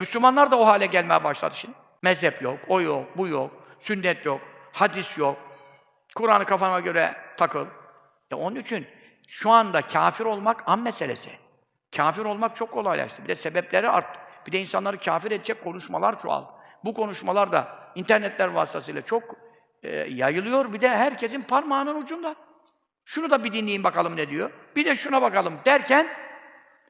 Müslümanlar da o hale gelmeye başladı şimdi. Mezhep yok, o yok, bu yok, sünnet yok, hadis yok. Kur'an'ı kafana göre takıl. E onun için şu anda kafir olmak an meselesi. Kafir olmak çok kolaylaştı. Bir de sebepleri arttı. Bir de insanları kafir edecek konuşmalar çoğaldı. Bu konuşmalar da internetler vasıtasıyla çok e, yayılıyor. Bir de herkesin parmağının ucunda. Şunu da bir dinleyin bakalım ne diyor. Bir de şuna bakalım derken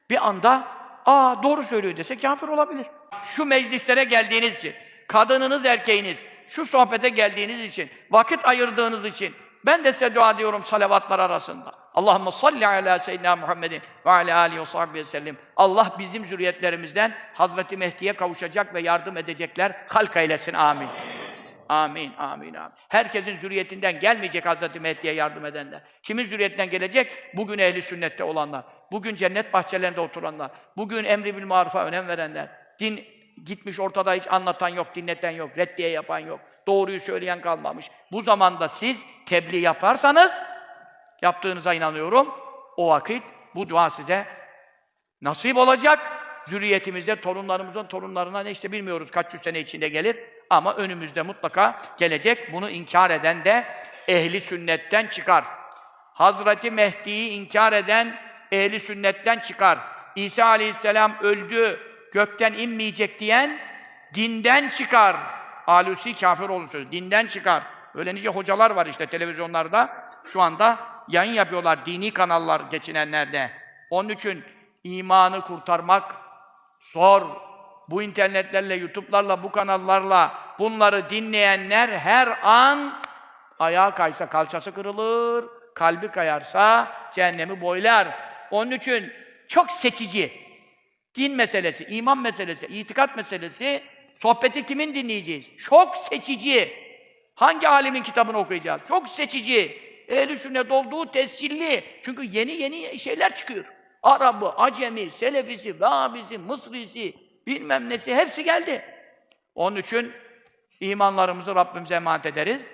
bir anda aa doğru söylüyor dese kafir olabilir. Şu meclislere geldiğiniz için, kadınınız erkeğiniz, şu sohbete geldiğiniz için, vakit ayırdığınız için ben de size dua ediyorum salavatlar arasında. Allahümme salli ala seyyidina Muhammedin ve ala alihi ve sahbihi sellem. Allah bizim zürriyetlerimizden Hazreti Mehdi'ye kavuşacak ve yardım edecekler halk eylesin. Amin. Amin, amin, amin. Herkesin zürriyetinden gelmeyecek Hazreti Mehdi'ye yardım edenler. Kimin zürriyetinden gelecek? Bugün ehli sünnette olanlar. Bugün cennet bahçelerinde oturanlar. Bugün emri bil marufa önem verenler. Din gitmiş ortada hiç anlatan yok, dinleten yok, reddiye yapan yok. Doğruyu söyleyen kalmamış. Bu zamanda siz tebliğ yaparsanız, yaptığınıza inanıyorum, o vakit bu dua size nasip olacak. Zürriyetimize, torunlarımızın torunlarına ne işte bilmiyoruz kaç yüz sene içinde gelir. Ama önümüzde mutlaka gelecek. Bunu inkar eden de ehli sünnetten çıkar. Hazreti Mehdi'yi inkar eden ehli sünnetten çıkar. İsa aleyhisselam öldü, gökten inmeyecek diyen dinden çıkar. Alusi kafir olduğunu söylüyor. Dinden çıkar. Öyle nice hocalar var işte televizyonlarda. Şu anda yayın yapıyorlar dini kanallar geçinenlerde. Onun için imanı kurtarmak zor. Bu internetlerle, YouTube'larla, bu kanallarla bunları dinleyenler her an ayağa kaysa kalçası kırılır, kalbi kayarsa cehennemi boylar. Onun için çok seçici. Din meselesi, iman meselesi, itikat meselesi, sohbeti kimin dinleyeceğiz? Çok seçici. Hangi alimin kitabını okuyacağız? Çok seçici. Ehl-i sünnet olduğu tescilli. Çünkü yeni yeni şeyler çıkıyor. Arabı, Acemi, Selefisi, Vahhabisi, Mısrisi, bilmem nesi hepsi geldi. Onun için imanlarımızı Rabbimize emanet ederiz.